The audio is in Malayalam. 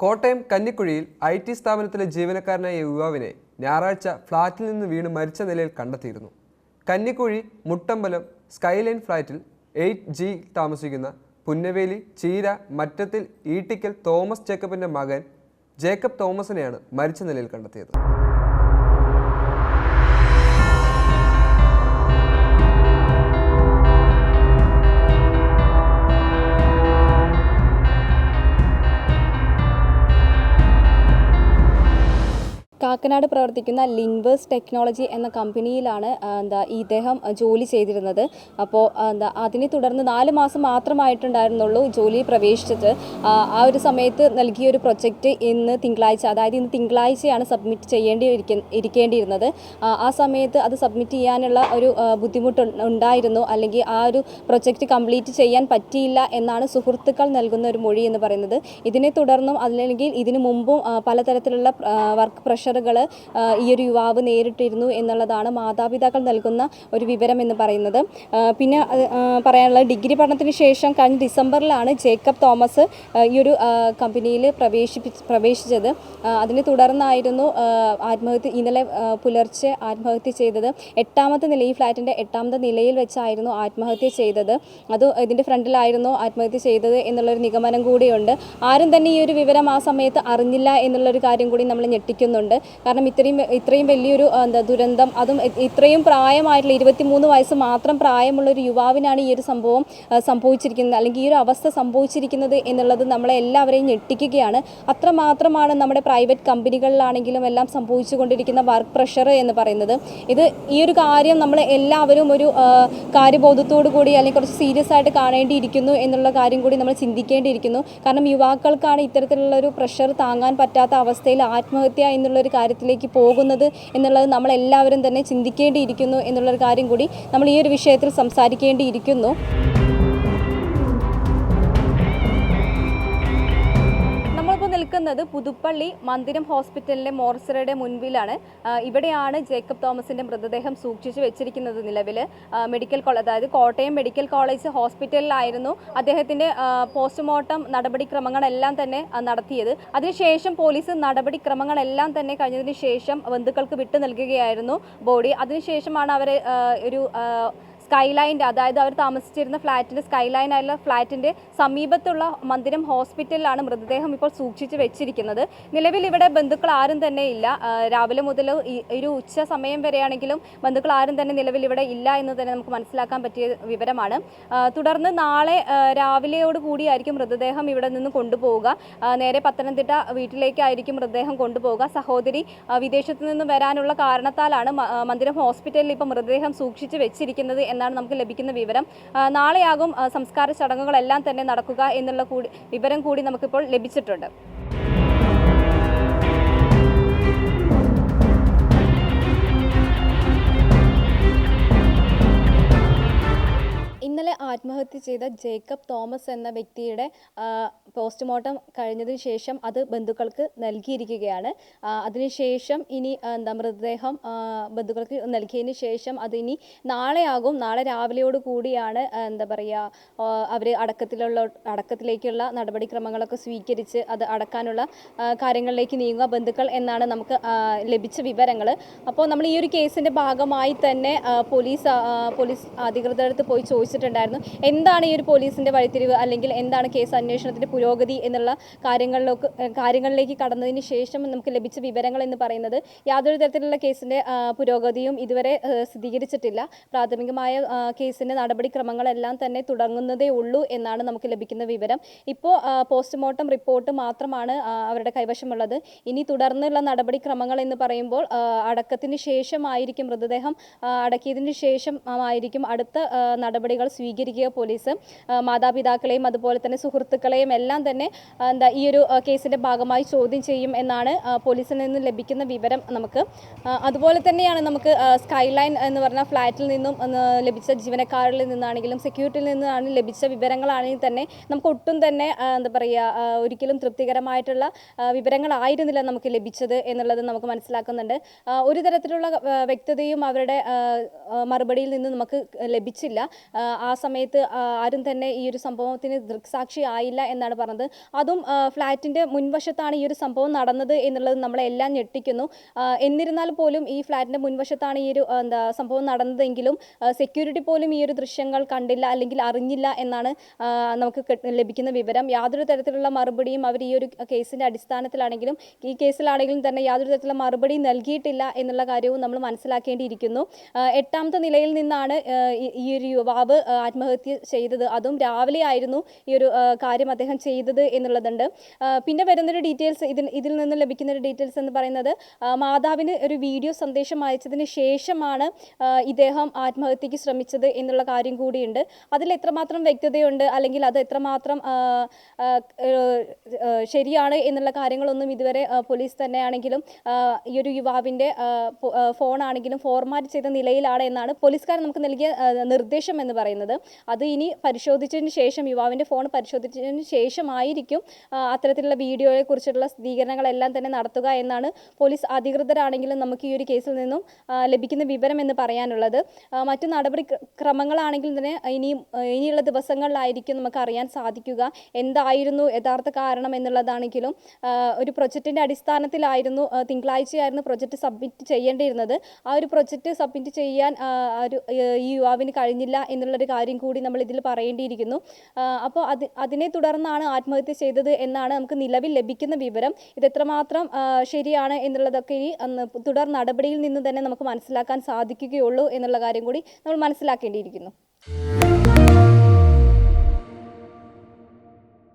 കോട്ടയം കന്നിക്കുഴിയിൽ ഐ ടി സ്ഥാപനത്തിലെ ജീവനക്കാരനായ യുവാവിനെ ഞായറാഴ്ച ഫ്ളാറ്റിൽ നിന്ന് വീണ് മരിച്ച നിലയിൽ കണ്ടെത്തിയിരുന്നു. കന്നിക്കുഴി മുട്ടമ്പലം സ്കൈലൈൻ ഫ്ളാറ്റിൽ എയ്റ്റ് ജി താമസിക്കുന്ന പുന്നവേലി ചീര മറ്റത്തിൽ ഈട്ടിക്കൽ തോമസ് ജേക്കബിന്റെ മകൻ ജേക്കബ് തോമസിനെയാണ് മരിച്ച നിലയിൽ കണ്ടെത്തിയത്. കാക്കനാട് പ്രവർത്തിക്കുന്ന ലിങ്വേഴ്സ് ടെക്നോളജി എന്ന കമ്പനിയിലാണ് എന്താ ഇദ്ദേഹം ജോലി ചെയ്തിരുന്നത്. അപ്പോൾ എന്താ അതിനെ തുടർന്ന് നാല് മാസം മാത്രമായിട്ടുണ്ടായിരുന്നുള്ളൂ ജോലിയിൽ പ്രവേശിച്ചിട്ട് ആ, ഒരു സമയത്ത് നൽകിയ ഒരു പ്രൊജക്റ്റ് ഇന്ന് തിങ്കളാഴ്ച അതായത് ഇന്ന് തിങ്കളാഴ്ചയാണ് സബ്മിറ്റ് ചെയ്യേണ്ടി ഇരിക്ക- ഇരിക്കേണ്ടിയിരുന്നത്. ആ, സമയത്ത് അത് സബ്മിറ്റ് ചെയ്യാനുള്ള ഒരു ബുദ്ധിമുട്ട് ഉണ്ടായിരുന്നു. അല്ലെങ്കിൽ ആ ഒരു പ്രൊജക്റ്റ് കംപ്ലീറ്റ് ചെയ്യാൻ പറ്റിയില്ല എന്നാണ് സുഹൃത്തുക്കൾ നൽകുന്ന ഒരു മൊഴി എന്ന് പറയുന്നത്. ഇതിനെ തുടർന്നും അല്ലെങ്കിൽ ഇതിനു മുമ്പും പലതരത്തിലുള്ള വർക്ക് പ്രഷറുകൾ ഈ ഒരു യുവാവ് നേരിട്ടിരുന്നു എന്നുള്ളതാണ് മാതാപിതാക്കൾ നൽകുന്ന ഒരു വിവരം എന്ന് പറയുന്നത്. പിന്നെ പറയാനുള്ള ഡിഗ്രി പഠനത്തിന് ശേഷം കഴിഞ്ഞ ഡിസംബറിലാണ് ജേക്കബ് തോമസ് ഈ ഒരു കമ്പനിയിൽ പ്രവേശിപ്പി പ്രവേശിച്ചത്. അതിനെ തുടർന്നായിരുന്നു ആത്മഹത്യ ഇന്നലെ പുലർച്ചെ ആത്മഹത്യ ചെയ്തത്. എട്ടാമത്തെ നില ഈ ഫ്ലാറ്റിന്റെ എട്ടാമത്തെ നിലയിൽ വെച്ചായിരുന്നു ആത്മഹത്യ ചെയ്തത്. അത് ഇതിന്റെ ഫ്രണ്ടിലായിരുന്നു ആത്മഹത്യ ചെയ്തത് എന്നുള്ളൊരു നിഗമനം കൂടിയുണ്ട്. ആരും തന്നെ ഈ ഒരു വിവരം ആ സമയത്ത് അറിഞ്ഞില്ല എന്നുള്ളൊരു കാര്യം കൂടി നമ്മൾ ഞെട്ടിക്കുന്നുണ്ട്. കാരണം ഇത്രയും ഇത്രയും വലിയൊരു എന്താ ദുരന്തം അതും ഇത്രയും പ്രായമായിട്ടുള്ള ഇരുപത്തിമൂന്ന് വയസ്സ് മാത്രം പ്രായമുള്ള ഒരു യുവാവിനാണ് ഈ ഒരു സംഭവം സംഭവിച്ചിരിക്കുന്നത്. അല്ലെങ്കിൽ ഈ ഒരു അവസ്ഥ സംഭവിച്ചിരിക്കുന്നത് എന്നുള്ളത് നമ്മളെ എല്ലാവരെയും ഞെട്ടിക്കുകയാണ്. അത്രമാത്രമാണ് നമ്മുടെ പ്രൈവറ്റ് കമ്പനികളിലാണെങ്കിലും എല്ലാം സംഭവിച്ചുകൊണ്ടിരിക്കുന്ന വർക്ക് പ്രഷർ എന്ന് പറയുന്നത്. ഇത് ഈ ഒരു കാര്യം നമ്മൾ എല്ലാവരും ഒരു കാര്യബോധത്തോടു കൂടി അല്ലെങ്കിൽ കുറച്ച് സീരിയസ് ആയിട്ട് കാണേണ്ടിയിരിക്കുന്നു എന്നുള്ള കാര്യം കൂടി നമ്മൾ ചിന്തിക്കേണ്ടിയിരിക്കുന്നു. കാരണം യുവാക്കൾക്കാണ് ഇത്തരത്തിലുള്ള ഒരു പ്രഷർ താങ്ങാൻ പറ്റാത്ത അവസ്ഥയിൽ ആത്മഹത്യ എന്നുള്ളൊരു കാര്യത്തിലേക്ക് പോകുന്നത് എന്നുള്ളത് നമ്മളെല്ലാവരും തന്നെ ചിന്തിക്കേണ്ടിയിരിക്കുന്നു എന്നുള്ളൊരു കാര്യം കൂടി നമ്മൾ ഈ ഒരു വിഷയത്തിൽ സംസാരിക്കേണ്ടിയിരിക്കുന്നു. നിൽക്കുന്നത് പുതുപ്പള്ളി മന്ദിരം ഹോസ്പിറ്റലിലെ മോർച്ചറിയുടെ മുൻപിലാണ്. ഇവിടെയാണ് ജേക്കബ് തോമസിന്റെ മൃതദേഹം സൂക്ഷിച്ചു വെച്ചിരിക്കുന്നത് നിലവിൽ മെഡിക്കൽ കോളേജ് അതായത് കോട്ടയം മെഡിക്കൽ കോളേജ് ഹോസ്പിറ്റലിലായിരുന്നു അദ്ദേഹത്തിന്റെ പോസ്റ്റ്മോർട്ടം നടപടിക്രമങ്ങളെല്ലാം തന്നെ നടത്തിയത്. അതിനുശേഷം പോലീസ് നടപടിക്രമങ്ങളെല്ലാം തന്നെ കഴിഞ്ഞതിന് ശേഷം ബന്ധുക്കൾക്ക് വിട്ടു നൽകുകയായിരുന്നു ബോഡി. അതിനുശേഷമാണ് അവരെ ഒരു സ്കൈലൈന്റെ അതായത് അവർ താമസിച്ചിരുന്ന ഫ്ലാറ്റിന്റെ സ്കൈലൈൻ ആയുള്ള ഫ്ലാറ്റിന്റെ സമീപത്തുള്ള മന്ദിരം ഹോസ്പിറ്റലിലാണ് മൃതദേഹം ഇപ്പോൾ സൂക്ഷിച്ച് വെച്ചിരിക്കുന്നത്. നിലവിൽ ഇവിടെ ബന്ധുക്കൾ ആരും തന്നെ ഇല്ല. രാവിലെ മുതൽ ഒരു ഉച്ച സമയം വരെയാണെങ്കിലും ബന്ധുക്കൾ ആരും തന്നെ നിലവിൽ ഇവിടെ ഇല്ല എന്ന് തന്നെ നമുക്ക് മനസ്സിലാക്കാൻ പറ്റിയ വിവരമാണ്. തുടർന്ന് നാളെ രാവിലെയോട് കൂടിയായിരിക്കും മൃതദേഹം ഇവിടെ നിന്ന് കൊണ്ടുപോവുക. നേരെ പത്തനംതിട്ട വീട്ടിലേക്കായിരിക്കും മൃതദേഹം കൊണ്ടുപോവുക. സഹോദരി വിദേശത്തു നിന്ന് വരാനുള്ള കാരണത്താലാണ് മന്ദിരം ഹോസ്പിറ്റലിൽ ഇപ്പോൾ മൃതദേഹം സൂക്ഷിച്ച് വെച്ചിരിക്കുന്നത് എന്നാണ് നമുക്ക് ലഭിക്കുന്ന വിവരം. നാളെയാകും സംസ്കാര ചടങ്ങുകളെല്ലാം തന്നെ നടക്കുക എന്നുള്ള കൂടി വിവരം കൂടി നമുക്കിപ്പോൾ ലഭിച്ചിട്ടുണ്ട്. ഇന്നലെ ആത്മഹത്യ ചെയ്ത ജേക്കബ് തോമസ് എന്ന വ്യക്തിയുടെ പോസ്റ്റ്മോർട്ടം കഴിഞ്ഞതിന് ശേഷം അത് ബന്ധുക്കൾക്ക് നൽകിയിരിക്കുകയാണ്. അതിനുശേഷം ഇനി എന്താ മൃതദേഹം ബന്ധുക്കൾക്ക് നൽകിയതിന് ശേഷം അതിനി നാളെയാകും. നാളെ രാവിലെയോട് കൂടിയാണ് എന്താ പറയുക അവർ അടക്കത്തിലുള്ള അടക്കത്തിലേക്കുള്ള നടപടിക്രമങ്ങളൊക്കെ സ്വീകരിച്ച് അത് അടക്കാനുള്ള കാര്യങ്ങളിലേക്ക് നീങ്ങുക. ബന്ധുക്കൾ എന്നാണ് നമുക്ക് ലഭിച്ച വിവരങ്ങൾ അപ്പോൾ നമ്മൾ ഈ ഒരു കേസിന്റെ ഭാഗമായി തന്നെ പോലീസ് പോലീസ് അധികൃതരടുത്ത് പോയി ചോദിച്ചിട്ടുണ്ടായിരുന്നു. എന്താണ് ഈ ഒരു പോലീസിന്റെ വഴിത്തിരിവ് അല്ലെങ്കിൽ എന്താണ് കേസ് അന്വേഷണത്തിന്റെ പുരോഗതി എന്നുള്ള കാര്യങ്ങളിലേക്ക് കാര്യങ്ങളിലേക്ക് കടന്നതിന് ശേഷം നമുക്ക് ലഭിച്ച വിവരങ്ങൾ എന്ന് പറയുന്നത് യാതൊരു തരത്തിലുള്ള കേസിന്റെ പുരോഗതിയും ഇതുവരെ സ്ഥിരീകരിച്ചിട്ടില്ല. പ്രാഥമികമായ കേസിന്റെ നടപടിക്രമങ്ങളെല്ലാം തന്നെ തുടങ്ങുന്നതേ ഉള്ളൂ എന്നാണ് നമുക്ക് ലഭിക്കുന്ന വിവരം. ഇപ്പോൾ പോസ്റ്റ്മോർട്ടം റിപ്പോർട്ട് മാത്രമാണ് അവരുടെ കൈവശമുള്ളത്. ഇനി തുടർന്നുള്ള നടപടിക്രമങ്ങൾ എന്ന് പറയുമ്പോൾ അടക്കത്തിന് ശേഷമായിരിക്കും മൃതദേഹം അടക്കിയതിന് ശേഷം ആയിരിക്കും അടുത്ത നടപടികൾ സ്വീകരിക്കുക പോലീസ് മാതാപിതാക്കളെയും അതുപോലെ തന്നെ സുഹൃത്തുക്കളെയും എല്ലാം തന്നെ എന്താ ഈ ഒരു കേസിന്റെ ഭാഗമായി ചോദ്യം ചെയ്യും എന്നാണ് പോലീസിൽ നിന്ന് ലഭിക്കുന്ന വിവരം നമുക്ക്. അതുപോലെ തന്നെയാണ് നമുക്ക് സ്കൈലൈൻ എന്ന് പറഞ്ഞ ഫ്ലാറ്റിൽ നിന്നും ലഭിച്ച ജീവനക്കാരിൽ നിന്നാണെങ്കിലും സെക്യൂരിറ്റിയിൽ നിന്നാണ് ലഭിച്ച വിവരങ്ങളാണെങ്കിൽ തന്നെ നമുക്ക് ഒട്ടും തന്നെ എന്താ പറയുക ഒരിക്കലും തൃപ്തികരമായിട്ടുള്ള വിവരങ്ങളായിരുന്നില്ല നമുക്ക് ലഭിച്ചത് എന്നുള്ളത് നമുക്ക് മനസ്സിലാക്കുന്നുണ്ട്. ഒരു തരത്തിലുള്ള വ്യക്തതയും അവരുടെ മറുപടിയിൽ നിന്ന് നമുക്ക് ലഭിച്ചില്ല. ആ, ആ സമയത്ത് ആരും തന്നെ ഈ ഒരു സംഭവത്തിന് ദൃക്സാക്ഷി ആയില്ല എന്നാണ് പറഞ്ഞത്. അതും ഫ്ലാറ്റിന്റെ മുൻവശത്താണ് ഈ ഒരു സംഭവം നടന്നത് എന്നുള്ളത് നമ്മളെല്ലാം ഞെട്ടിക്കുന്നു. എന്നിരുന്നാൽ പോലും ഈ ഫ്ലാറ്റിന്റെ മുൻവശത്താണ് ഈ ഒരു എന്താ സംഭവം നടന്നതെങ്കിലും സെക്യൂരിറ്റി പോലും ഈ ഒരു ദൃശ്യങ്ങൾ കണ്ടില്ല അല്ലെങ്കിൽ അറിഞ്ഞില്ല എന്നാണ് നമുക്ക് ലഭിക്കുന്ന വിവരം. യാതൊരു തരത്തിലുള്ള മറുപടിയും അവർ ഈ ഒരു കേസിന്റെ അടിസ്ഥാനത്തിലാണെങ്കിലും ഈ കേസിലാണെങ്കിലും തന്നെ യാതൊരു തരത്തിലുള്ള മറുപടി നൽകിയിട്ടില്ല എന്നുള്ള കാര്യവും നമ്മൾ മനസ്സിലാക്കേണ്ടിയിരിക്കുന്നു. എട്ടാമത്തെ നിലയിൽ നിന്നാണ് ഈ- ഒരു യുവാവ് ആ, ആത്മഹത്യ ചെയ്തത്. അതും രാവിലെ ആയിരുന്നു ഈ ഒരു കാര്യം അദ്ദേഹം ചെയ്തത് എന്നുള്ളതുണ്ട്. പിന്നെ വരുന്നൊരു ഡീറ്റെയിൽസ് ഇതിൽ ഇതിൽ നിന്ന് ലഭിക്കുന്ന ഒരു ഡീറ്റെയിൽസ് എന്ന് പറയുന്നത് മാതാവിന് ഒരു വീഡിയോ സന്ദേശം അയച്ചതിന് ശേഷമാണ് ഇദ്ദേഹം ആത്മഹത്യക്ക് ശ്രമിച്ചത് എന്നുള്ള കാര്യം കൂടിയുണ്ട്. അതിൽ എത്രമാത്രം വ്യക്തതയുണ്ട് അല്ലെങ്കിൽ അത് എത്രമാത്രം ശരിയാണ് എന്നുള്ള കാര്യങ്ങളൊന്നും ഇതുവരെ പോലീസ് തന്നെയാണെങ്കിലും ഈ ഒരു യുവാവിന്റെ ഫോണാണെങ്കിലും ഫോർമാറ്റ് ചെയ്ത നിലയിലാണ് എന്നാണ് പോലീസുകാർ നമുക്ക് നൽകിയ നിർദ്ദേശം എന്ന് പറയുന്നത്. അത് ഇനി പരിശോധിച്ചതിന് ശേഷം യുവാവിന്റെ ഫോൺ പരിശോധിച്ചതിന് ശേഷമായിരിക്കും അത്തരത്തിലുള്ള വീഡിയോയെ കുറിച്ചുള്ള സ്ഥിരീകരണങ്ങളെല്ലാം തന്നെ നടത്തുക എന്നാണ് പോലീസ് അധികൃതരാണെങ്കിലും നമുക്ക് ഈ ഒരു കേസിൽ നിന്നും ലഭിക്കുന്ന വിവരം എന്ന് പറയാനുള്ളത് മറ്റു നടപടി ക്രമങ്ങളാണെങ്കിലും തന്നെ ഇനിയും ആ, ഇനിയുള്ള ദിവസങ്ങളിലായിരിക്കും നമുക്ക് അറിയാൻ സാധിക്കുക. എന്തായിരുന്നു യഥാർത്ഥ കാരണം എന്നുള്ളതാണെങ്കിലും ഒരു പ്രൊജക്റ്റിന്റെ അടിസ്ഥാനത്തിലായിരുന്നു തിങ്കളാഴ്ചയായിരുന്നു പ്രൊജക്റ്റ് സബ്മിറ്റ് ചെയ്യേണ്ടിയിരുന്നത്. ആ ഒരു പ്രൊജക്റ്റ് സബ്മിറ്റ് ചെയ്യാൻ ഒരു ഈ യുവാവിന് കഴിഞ്ഞില്ല എന്നുള്ളൊരു കാര്യം കൂടി നമ്മൾ ഇതിൽ പറയേണ്ടിയിരിക്കുന്നു അപ്പോൾ അത് അതിനെ തുടർന്നാണ് ആത്മഹത്യ ചെയ്തത് എന്നാണ് നമുക്ക് നിലവിൽ ലഭിക്കുന്ന വിവരം. ഇതെത്രമാത്രം ശരിയാണ് എന്നുള്ളതൊക്കെ അന്ന് തുടർ നടപടിയിൽ നിന്ന് തന്നെ നമുക്ക് മനസ്സിലാക്കാൻ സാധിക്കുകയുള്ളൂ എന്നുള്ള കാര്യം കൂടി നമ്മൾ മനസ്സിലാക്കേണ്ടിയിരിക്കുന്നു.